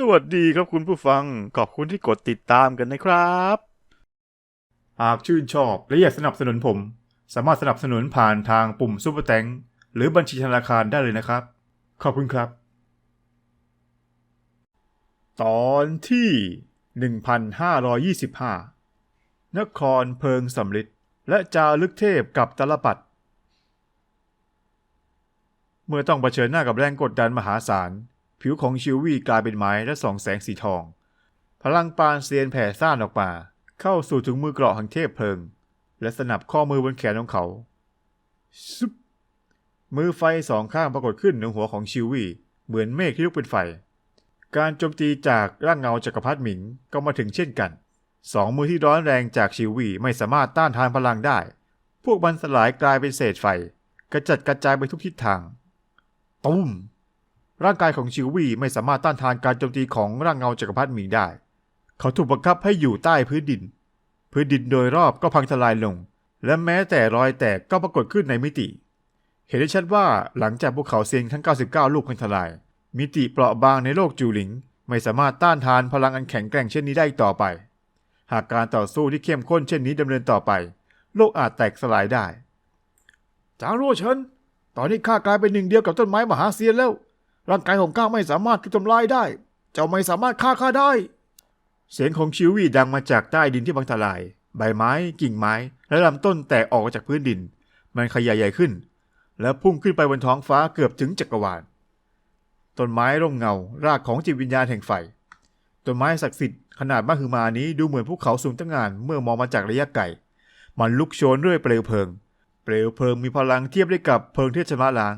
สวัสดีครับคุณผู้ฟัง ขอบคุณที่กดติดตามกันนะครับ หากชื่นชอบและอยากสนับสนุนผม สามารถสนับสนุนผ่านทางปุ่มซุปเปอร์แตงหรือบัญชีธนาคารได้เลยนะครับ ขอบคุณครับ ตอนที่ 1525 นครเพิงสำลิดและจารึกเทพกับตลปัด เมื่อต้องเผชิญหน้ากับแรงกดดันมหาศาล ผิวของชิววี่กลายเป็นไม้และส่องแสงสีทอง พลังปานเซียนแผ่ซ่านออกมา เข้าสู่ถึงมือเกราะแห่งเทพเพลิง และสนับข้อมือบนแขนของเขาซุบมือไฟสองข้างปรากฏขึ้นเหนือหัวของชิววี่เหมือนเมฆที่ลุกเป็นไฟ การโจมตีจากร่างเงาจักรพรรดิหมิงก็มาถึงเช่นกัน สองมือที่ร้อนแรงจากชิววี่ไม่สามารถต้านทานพลังได้ พวกมันสลายกลายเป็นเศษไฟ กระจัดกระจายไปทุกทิศทางตุ้ม ร่างกายของชิววี่ไม่สามารถต้านทานการโจมตีของร่างเงาจักรพรรดิหมิงได้ เขาถูกบังคับให้อยู่ใต้พื้นดิน พื้นดินโดยรอบก็พังทลายลง และแม้แต่รอยแตกก็ปรากฏขึ้นในมิติ เห็นได้ชัดว่าหลังจากภูเขาเซียนทั้ง 99 ลูกพังทลาย มิติเปราะบางในโลกจูหลิง ไม่สามารถต้านทานพลังอันแข็งแกร่งเช่นนี้ได้อีกต่อไป หากการต่อสู้ที่เข้มข้นเช่นนี้ดำเนินต่อไป โลกอาจแตกสลายได้จางรั่วเฉินตอนนี้ข้ากลายเป็นหนึ่งเดียวกับต้นไม้มหาเซียนแล้ว ร่างกายของข้าไม่สามารถถูกทำลายได้ เจ้าไม่สามารถฆ่าข้าได้ เสียงของชิววี่ดังมาจากใต้ดินที่พังทลาย ใบไม้ กิ่งไม้ และลำต้นแตกออกจากพื้นดิน มันขยายใหญ่ขึ้น และพุ่งขึ้นไปบนท้องฟ้าเกือบถึงจักรวาล ต้นไม้ร่มเงา รากของจิตวิญญาณแห่งไฟ ต้นไม้ศักดิ์สิทธิ์ขนาดมหึมานี้ดูเหมือนภูเขาสูงตั้งงานเมื่อมองมาจากระยะไกล มันลุกโชนด้วยเปลวเพลิง เปลวเพลิงมีพลังเทียบได้กับเพลิงเทพชำระล้าง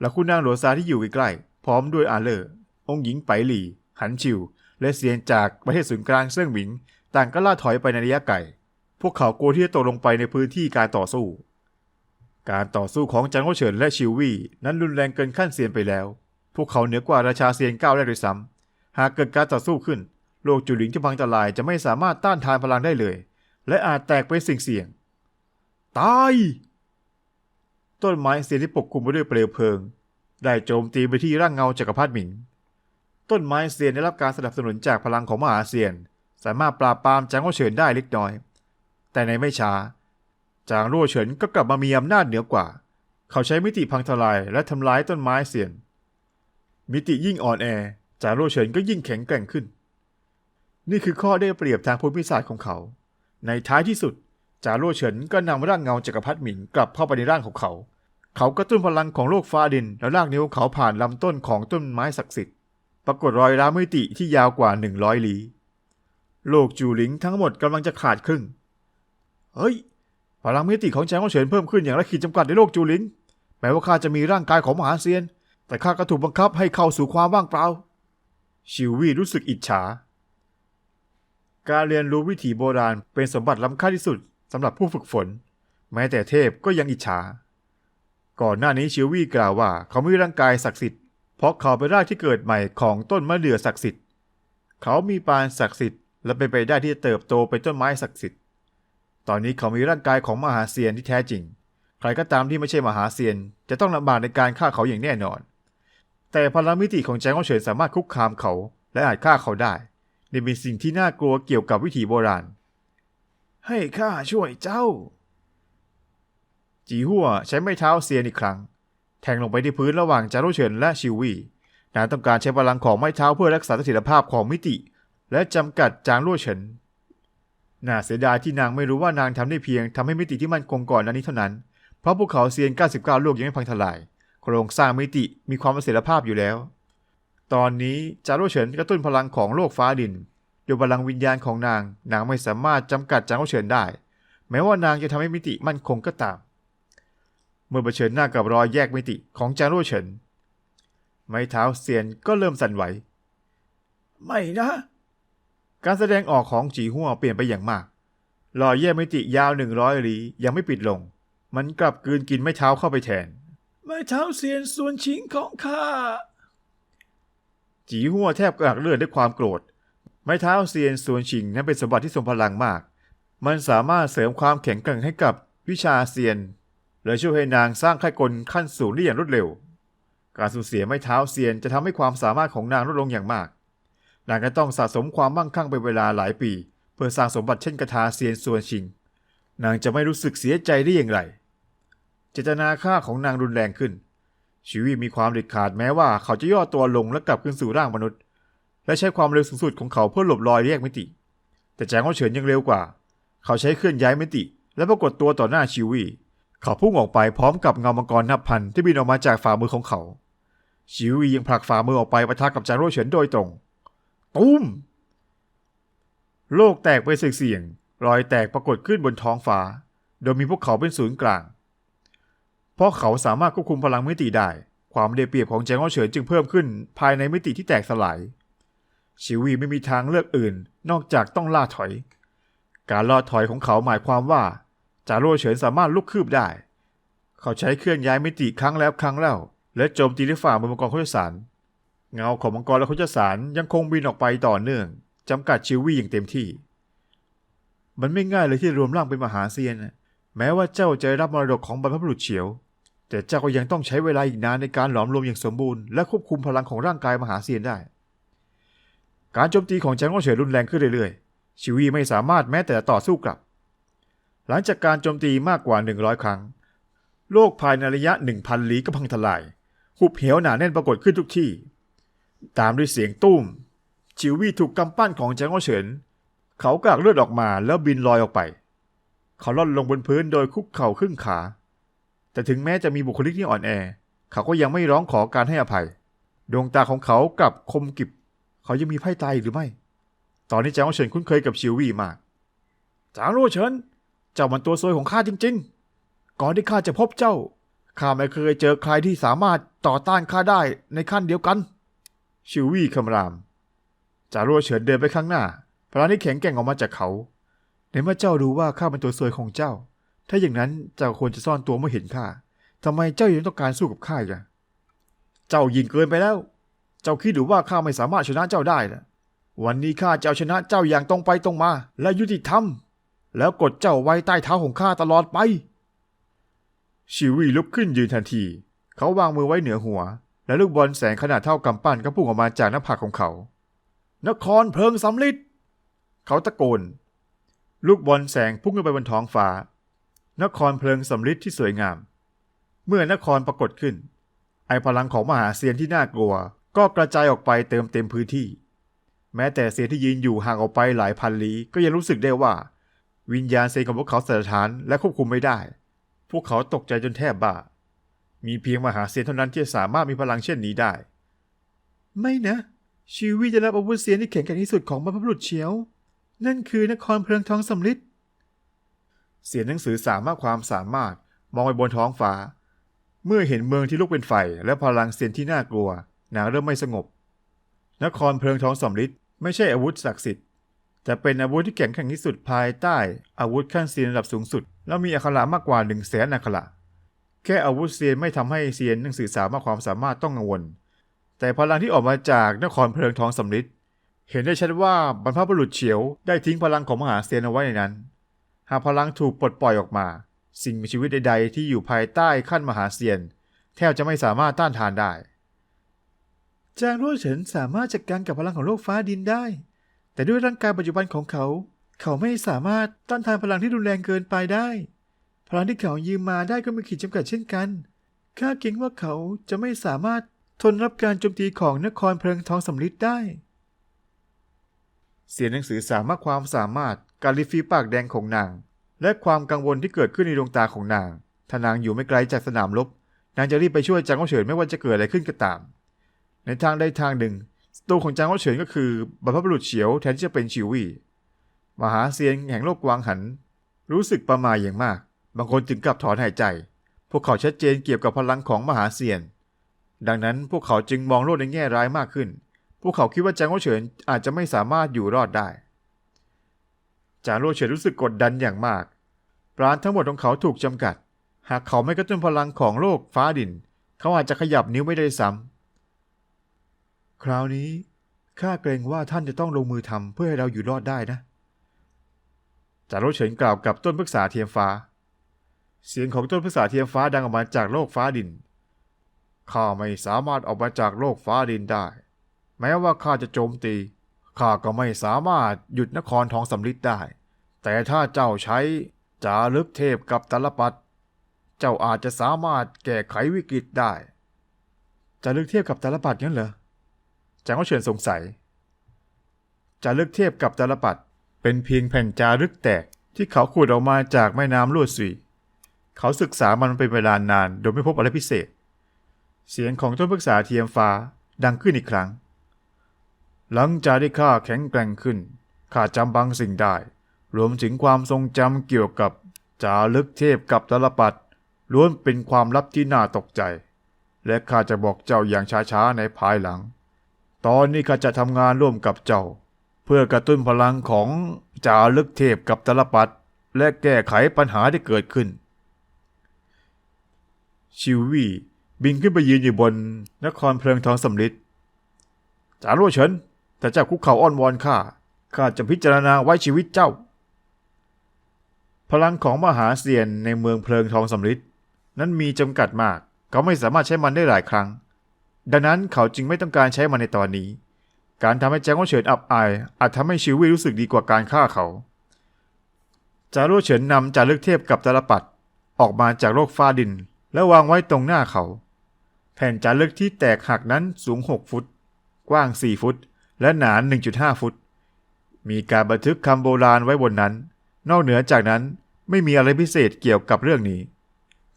และคุณนางหลวงซาที่อยู่ใกล้ๆ พร้อมด้วยอาเลอร์องหญิงไปหลี่ หันชิว และเซียนจากประเทศศูนย์กลางเซิ่งหมิง ต่างก็ล่าถอยไปในระยะไกล พวกเขากลัวที่จะตกลงไปในพื้นที่การต่อสู้ การต่อสู้ของจางโอเฉินและชิววี่นั้นรุนแรงเกินขั้นเซียนไปแล้ว พวกเขาเหนือกว่าราชาเซียนก้าวแรกด้วยซ้ำหากเกิดการต่อสู้ขึ้น โลกจุลิงที่พังทลายจะไม่สามารถต้านทานพลังได้เลย และอาจแตกเป็นสิ่งเสี่ยง ตาย ต้นไม้เซียนที่ปกคลุมไปด้วยเปลวเพลิง ได้โจมตีไปที่ร่างเงาจักรพรรดิหมิง ต้นไม้เซียนได้รับการสนับสนุนจากพลังของมหาเซียน สามารถปราบปรามจางโอเฉินได้เล็กน้อย แต่ในไม่ช้า จางรั่วเฉินก็กลับมามีอำนาจเหนือกว่า เขาใช้มิติพังทลายและทำลายต้นไม้เซียน มิติยิ่งอ่อนแอ จางรั่วเฉินก็ยิ่งแข็งแกร่งขึ้น นี่คือข้อได้เปรียบทางภูมิศาสตร์ของเขา ในท้ายที่สุดจางรั่วเฉินก็นำร่างเงาจักรพรรดิหมิงกลับเข้าไปในร่างของเขา เขากระตุ้นพลังของโลกฟ้าดิน แล้วลากนิ้วเขาผ่านลำต้นของต้นไม้ศักดิ์สิทธิ์ปรากฏรอยร้าวมิติที่ยาวกว่า 100 ลี้ โลกจูหลิงทั้งหมดกำลังจะขาดครึ่ง เฮ้ย พลังมิติของแจงของเฉินเพิ่มขึ้นอย่างไร้ขีดจำกัดในโลกจูหลิง แม้ว่าข้าจะมีร่างกายของมหาเซียน แต่ข้าก็ถูกบังคับให้เข้าสู่ความว่างเปล่า ชิววี่รู้สึกอิจฉา การเรียนรู้วิถีโบราณเป็นสมบัติล้ำค่าที่สุดสำหรับผู้ฝึกฝน แม้แต่เทพก็ยังอิจฉา ก่อนหน้านี้ชิววี่กล่าวว่าเขามีร่างกายศักดิ์สิทธิ์เพราะเขาเป็นรากที่เกิดใหม่ของต้นมะเดื่อศักดิ์สิทธิ์ เขามีปานศักดิ์สิทธิ์และเป็นไปได้ที่จะเติบโตเป็นต้นไม้ศักดิ์สิทธิ์ ตอนนี้เขามีร่างกายของมหาเซียนที่แท้จริง ใครก็ตามที่ไม่ใช่มหาเซียน จะต้องลำบากในการฆ่าเขาอย่างแน่นอน แต่พลังมิติของแจงของเฉินสามารถคุกคามเขา และอาจฆ่าเขาได้นี่เป็นสิ่งที่น่ากลัวเกี่ยวกับวิถีโบราณ ให้ข้าช่วยเจ้า จีหัวใช้ไม้เท้าเซียนอีกครั้ง แทงลงไปที่พื้นระหว่างจารุเฉินและชิววี่นางต้องการใช้พลังของไม้เท้าเพื่อรักษาเสถียรภาพของมิติ และจำกัดจางรั่วเฉินน่าเสียดายที่นางไม่รู้ว่านางทำได้เพียงทำให้มิติที่มั่นคงก่อนนั้นนี้เท่านั้น เพราะภูเขาเซียน 99 ลูกยังไม่พังทลาย โครงสร้างมิติมีความเสถียรภาพอยู่แล้ว ตอนนี้จารุเฉินกระตุ้นพลังของโลกฟ้าดินโดยพลังวิญญาณของนาง นางไม่สามารถจำกัดจางรั่วเฉินได้ แม้ว่านางจะทำให้มิติมั่นคงก็ตาม เมื่อเผชิญหน้ากับรอยแยกมิติของจางรั่วเฉิน ไม้เท้าเซียนก็เริ่มสั่นไหว ไม่นะ การแสดงออกของจีหัวเปลี่ยนไปอย่างมาก รอยแยกมิติยาวหนึ่งร้อยลี้ยังไม่ปิดลง มันกลับกลืนกินไม้เท้าเข้าไปแทน ไม้เท้าเซียนส่วนชิงของข้า จีหัวแทบกระอักเลือดด้วยความโกรธ ไม้เท้าเซียนส่วนชิงนั้นเป็นสมบัติที่ทรงพลังมาก มันสามารถเสริมความแข็งแกร่งให้กับวิชาเซียน และช่วยให้นางสร้างค่ายกลขั้นสูงได้อย่างรวดเร็ว การสูญเสียไม้เท้าเซียนจะทำให้ความสามารถของนางลดลงอย่างมาก นางก็ต้องสะสมความมั่งคั่งเป็นเวลาหลายปี เพื่อสร้างสมบัติเช่นกระทาเซียนส่วนชิง นางจะไม่รู้สึกเสียใจได้อย่างไร เจตนาฆ่าของนางรุนแรงขึ้น ชีวิตมีความเด็ดขาดแม้ว่าเขาจะย่อตัวลงและกลับคืนสู่ร่างมนุษย์ และใช้ความเร็วสูงสุดของเขาเพื่อหลบรอยแยกมิติ แต่แจงว่าเฉินยังเร็วกว่า เขาใช้เคลื่อนย้ายมิติ และปรากฏตัวต่อหน้าชิวี เขาพุ่งออกไปพร้อมกับเงามังกรนับพันที่บินออกมาจากฝ่ามือของเขาชิวียังผลักฝ่ามือออกไปปะทะกับจางโร่เฉินโดยตรง ตุ้ม โลกแตกไปเสียงๆรอยแตกปรากฏขึ้นบนท้องฟ้า โดยมีพวกเขาเป็นศูนย์กลาง เพราะเขาสามารถควบคุมพลังมิติได้ ความได้เปรียบของแจงโอเฉินจึงเพิ่มขึ้นภายในมิติที่แตกสลาย ชิวีไม่มีทางเลือกอื่นนอกจากต้องล่าถอย การล่าถอยของเขาหมายความว่า จาโร่เฉินสามารถลุกคืบได้ เขาใช้เคลื่อนย้ายมิติครั้งแล้วครั้งเล่า และโจมตีด้วยฝ่ามือมังกรโคจสาร เงาของมังกรและโคจสารยังคงบินออกไปต่อเนื่องจำกัดชิวี่อย่างเต็มที่ มันไม่ง่ายเลยที่รวมร่างเป็นมหาเซียน แม้ว่าเจ้าจะได้รับมรดกของบรรพบุรุษเฉียว แต่เจ้าก็ยังต้องใช้เวลาอีกนานในการหลอมรวมอย่างสมบูรณ์และควบคุมพลังของร่างกายมหาเซียนได้ การโจมตีของแจงโอเฉินรุนแรงขึ้นเรื่อยๆ ชิวีไม่สามารถแม้แต่ต่อสู้กลับ หลังจากการโจมตีมากกว่า 100 ครั้ง โลกภายในระยะ 1,000 ลี้ก็พังทลาย หุบเหวหนาแน่นปรากฏขึ้นทุกที่ ตามด้วยเสียงตุ้มชิววี่ถูกกำปั้นของแจงโอเฉิน เขากากเลือดออกมาแล้วบินลอยออกไป เขาล่อนลงบนพื้นโดยคุกเข่าครึ่งขา แต่ถึงแม้จะมีบุคลิกที่อ่อนแอ เขาก็ยังไม่ร้องขอการให้อภัย ดวงตาของเขากลับคมกิบ เขายังมีไพ่ตายหรือไม่ ตอนนี้แจางโอเฉินคุ้นเคยกับชิววี่มากจางโรเฉิน เจ้ามันตัวซวยของข้าจริง ๆ ก่อนที่ข้าจะพบเจ้าข้าไม่เคยเจอใครที่สามารถต่อต้านข้าได้ในขั้นเดียวกัน ชิววี่คำราม จางโรเฉินเดินไปข้างหน้าพลังที่แข็งแกร่งออกมาจากเขา ในเมื่อเจ้ารู้ว่าข้าเป็นตัวซวยของเจ้า ถ้าอย่างนั้นเจ้าควรจะซ่อนตัวเมื่อเห็นข้าทำไมเจ้ายังต้องการสู้กับข้าอะเจ้ายิงเกินไปแล้ว เจ้าคิดหรือว่าข้าไม่สามารถชนะเจ้าได้นะวันนี้ข้าจะเอาชนะเจ้าอย่างตรงไปตรงมา และยุติธรรม แล้วกดเจ้าไว้ใต้เท้าของข้าตลอดไป ชิวีลุกขึ้นยืนทันที เขาวางมือไว้เหนือหัว และลูกบอลแสงขนาดเท่ากำปั้นก็พุ่งออกมาจากหน้าผากของเขา นครเพลิงสำลิดเขาตะโกน ลูกบอลแสงพุ่งขึ้นไปบนท้องฟ้า นครเพลิงสำลิดที่สวยงาม เมื่อนครปรากฏขึ้น ไอพลังของมหาเซียนที่น่ากลัว ก็กระจายออกไปเติมเต็มพื้นที่ แม้แต่เซียนที่ยืนอยู่ห่างออกไปหลายพันลี้ก็ยังรู้สึกได้ว่า วิญญาณเซนของพวกเขาสถานและควบคุมไม่ได้ พวกเขาตกใจจนแทบบ้า มีเพียงมหาเซนเท่านั้นที่สามารถมีพลังเช่นนี้ได้ ไม่นะ ชีวิตจะรับอาวุธเซียนที่แข็งแกร่งที่สุดของบรรพบุรุษเฉียว นั่นคือนครเพลิงทองสำลิดเสียนหนังสือสามารถความสามารถมองไปบนท้องฟ้า เมื่อเห็นเมืองที่ลุกเป็นไฟและพลังเซียนที่น่ากลัว นางเริ่มไม่สงบ นครเพลิงทองสำลิดไม่ใช่อาวุธศักดิ์สิทธิ์ แต่เป็นอาวุธที่แข็งแกร่งที่สุดภายใต้ อาวุธขั้นเซียนระดับสูงสุด และมีอักขระมากกว่าหนึ่งแสนอักขระแค่อาวุธเซียนไม่ทำให้เซียนหนังสือสามารถความสามารถต้องกังวล แต่พลังที่ออกมาจากนครเพลิงทองสำลิดเห็นได้ชัดว่าบรรพบุรุษเฉียวได้ทิ้งพลังของมหาเซียนเอาไว้ในนั้น หากพลังถูกปลดปล่อยออกมา สิ่งมีชีวิตใด ๆ ที่อยู่ภายใต้ขั้นมหาเซียน แทบจะไม่สามารถต้านทานได้จางรั่วเฉินสามารถจัดการกับพลังของโลกฟ้าดินได้ แต่ด้วยร่างกายปัจจุบันของเขา เขาไม่สามารถต้านทานพลังที่รุนแรงเกินไปได้ พลังที่เขายืมมาได้ก็มีขีดจำกัดเช่นกันข้าเกรงว่าเขาจะไม่สามารถทนรับการโจมตีของนครเพลิงทองสำลิดได้ เสียงหนังสือสามารถความสามารถการลิฟีปากแดงของนาง และความกังวลที่เกิดขึ้นในดวงตาของนางถ้านางอยู่ไม่ไกลจากสนามรบนางจะรีบไปช่วยจางโอเฉินไม่ว่าจะเกิดอะไรขึ้นก็ตาม ในทางใดทางหนึ่ง ตรูของจางโอเฉินก็คือบรรพบุรุษเฉียวแทนที่จะเป็นชิวี่มหาเซียนแห่งโลกกวางหัน รู้สึกประมาอย่างมาก บางคนถึงกับถอนหายใจ พวกเขาชัดเจนเกี่ยวกับพลังของมหาเซียน ดังนั้นพวกเขาจึงมองโลกในแง่ร้ายมากขึ้น พวกเขาคิดว่าจางโอเฉินอาจจะไม่สามารถอยู่รอดได้ จางโอเฉินรู้สึกกดดันอย่างมาก ปราณทั้งหมดของเขาถูกจำกัด หากเขาไม่กระตุ้นพลังของโลกฟ้าดิน เขาอาจจะขยับนิ้วไม่ได้ซ้ำ คราวนี้ข้าเกรงว่าท่านจะต้องลงมือทำเพื่อให้เราอยู่รอดได้นะจางโอเฉินกล่าวกับต้นพฤกษาเทียมฟ้า เสียงของต้นพฤกษาเทียมฟ้าดังออกมาจากโลกฟ้าดินข้าไม่สามารถออกมาจากโลกฟ้าดินได้ แม้ว่าข้าจะโจมตีข้าก็ไม่สามารถหยุดนครทองสำริดได้ แต่ถ้าเจ้าใช้จารึกเทพกับตลปัดเจ้าอาจจะสามารถแก้ไขวิกฤตได้จารึกเทพกับตลปัดงั้นเหรอ จางก็เฉินสงสัย จารึกเทพกับตลปัดเป็นเพียงแผ่นจารึกแตกที่เขาขุดออกมาจากแม่น้ำลวดซุยเขาศึกษามันเป็นเวลานานโดยไม่พบอะไรพิเศษ เสียงของต้นพฤกษาเทียมฟ้าดังขึ้นอีกครั้ง หลังจากที่ข้าแข็งแกร่งขึ้นข้าจำบางสิ่งได้ รวมถึงความทรงจำเกี่ยวกับจารึกเทพกับตลปัดล้วนเป็นความลับที่น่าตกใจ และข้าจะบอกเจ้าอย่างช้าๆในภายหลัง ตอนนี้ข้าจะทำงานร่วมกับเจ้า เพื่อกระตุ้นพลังของจารึกเทพกับตลปัดและแก้ไขปัญหาที่เกิดขึ้น ชิววี่บินขึ้นไปยืนอยู่บนนครเพลิงทองสำลิดจารัวเฉินแต่เจ้าคุกเข่าอ้อนวอนข้าข้าจะพิจารณาไว้ชีวิตเจ้า พลังของมหาเซียนในเมืองเพลิงทองสำลิดนั้นมีจำกัดมากเขาไม่สามารถใช้มันได้หลายครั้ง ดังนั้นเขาจึงไม่ต้องการใช้มันในตอนนี้ การทำให้แจ้งว่าเฉินอับอาย อาจทำให้ชิวี่รู้สึกดีกว่าการฆ่าเขา จารั่วเฉินนำจารึกเทพกับตาลปัดออกมาจากโลกฟ้าดิน และวางไว้ตรงหน้าเขา แผ่นจารึกที่แตกหักนั้นสูง 6 ฟุต กว้าง 4 ฟุต และหนา 1.5 ฟุต มีการบันทึกคำโบราณไว้บนนั้น นอกเหนือจากนั้นไม่มีอะไรพิเศษเกี่ยวกับเรื่องนี้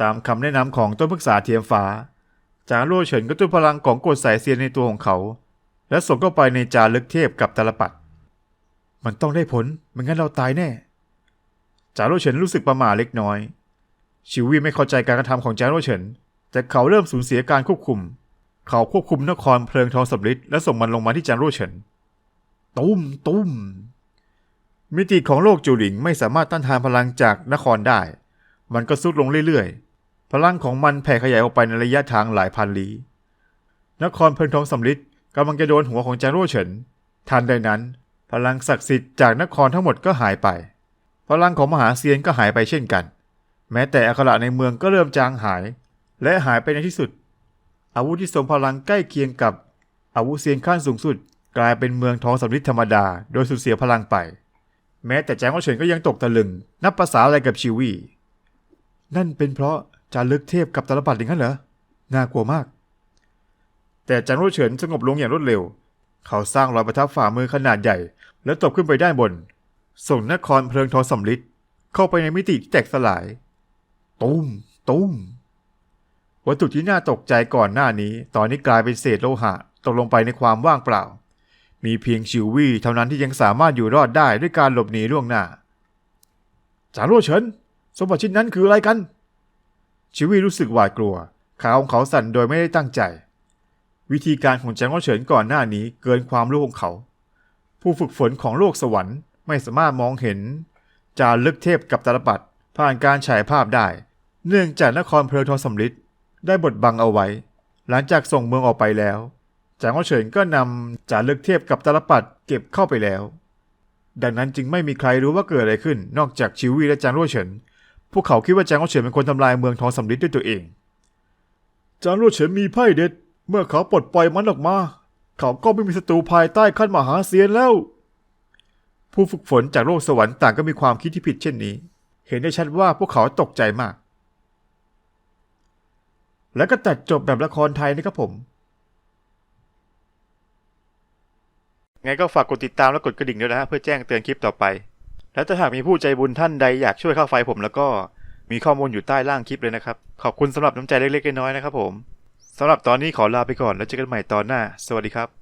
ตามคำแนะนำของต้นพฤกษาเทียมฟ้า จางรั่วเฉินก็ตุ้พลังของกฎสายเซียนในตัวของเขา และส่งเข้าไปในจารึกเทพกับตาลปัด มันต้องได้ผลไม่งั้นเราตายแน่ จางรั่วเฉินรู้สึกประหม่าเล็กน้อย ชิววี่ไม่เข้าใจการกระทำของจางรั่วเฉิน แต่เขาเริ่มสูญเสียการควบคุม เขาควบคุมนครเพลิงทองสำริดและส่งมันลงมาที่จางรั่วเฉิน ตุ้มตุ้มมิติของโลกจูหลิงไม่สามารถต้านทานพลังจากนครได้ มันก็ซุดลงเรื่อยๆ พลังของมันแผ่ขยายออกไปในระยะทางหลายพันลี้ นครเพลิงทองสำริดกำลังจะโดนหัวของจางรั่วเฉินทันใดนั้น พลังศักดิ์สิทธิ์จากนครทั้งหมดก็หายไป พลังของมหาเซียนก็หายไปเช่นกัน แม้แต่อัคระในเมืองก็เริ่มจางหาย และหายไปในที่สุด อาวุธที่ทรงพลังใกล้เคียงกับ อาวุธเซียนขั้นสูงสุด กลายเป็นเมืองทองสำริดธรรมดา โดยสูญเสียพลังไป แม้แต่แจ้งว่าเฉินก็ยังตกตะลึง นับภาษาอะไรกับชิวี่นั่นเป็นเพราะ จารึกเทพกับตาลปัดอย่างนั้นเหรอ น่ากลัวมาก แต่จางรุ่เฉินสงบลงอย่างรวดเร็ว เขาสร้างรอยประทับฝ่ามือขนาดใหญ่ แล้วตบขึ้นไปด้านบน ส่งนครเพลิงทองสำริดเข้าไปในมิติที่แตกสลาย ตุ้ม ตุ้ม วัตถุที่น่าตกใจก่อนหน้านี้ ตอนนี้กลายเป็นเศษโลหะตกลงไปในความว่างเปล่า มีเพียงชิววี่เท่านั้นที่ยังสามารถอยู่รอดได้ด้วยการหลบหนีล่วงหน้าจางรั่วเฉินสมบัติชิ้นนั้นคืออะไรกัน ชิวี่รู้สึกหวาดกลัว ขาของเขาสั่นโดยไม่ได้ตั้งใจ วิธีการของแจงรั่วเฉินก่อนหน้านี้เกินความรู้ของเขา ผู้ฝึกฝนของโลกสวรรค์ไม่สามารถมองเห็น จารึกเทพกับตาลปัดผ่านการฉายภาพได้ เนื่องจากนครเพลิงทองสำริดได้บดบังเอาไว้ หลังจากส่งเมืองออกไปแล้วจางว่าเฉินก็นำจารึกเทพกับตาลปัดเก็บเข้าไปแล้ว ดังนั้นจึงไม่มีใครรู้ว่าเกิดอะไรขึ้น นอกจากชิวี่และจางรั่วเฉิน พวกเขาคิดว่าจางรั่วเฉินเป็นคนทำลายเมืองทองสำริดด้วยตัวเอง จางรั่วเฉินมีไพ่เด็ด เมื่อเขาปลดปล่อยมันออกมา เขาก็ไม่มีศัตรูภายใต้ขั้นมหาเซียนแล้ว ผู้ฝึกฝนจากโลกสวรรค์ต่างก็มีความคิดที่ผิดเช่นนี้ เห็นได้ชัดว่าพวกเขาตกใจมาก แล้วก็ตัดจบแบบละครไทยนะครับผม ไงก็ฝากกดติดตามและกดกระดิ่งด้วยนะฮะเพื่อแจ้งเตือนคลิปต่อไป และถ้าหากมีผู้ใจบุญท่านใดอยากช่วยค่าไฟผมแล้วก็มีข้อมูลอยู่ใต้ล่างคลิปเลยนะครับ ขอบคุณสำหรับน้ำใจเล็กๆน้อยๆนะครับผมสำหรับตอนนี้ขอลาไปก่อนแล้วเจอกันใหม่ตอนหน้า สวัสดีครับ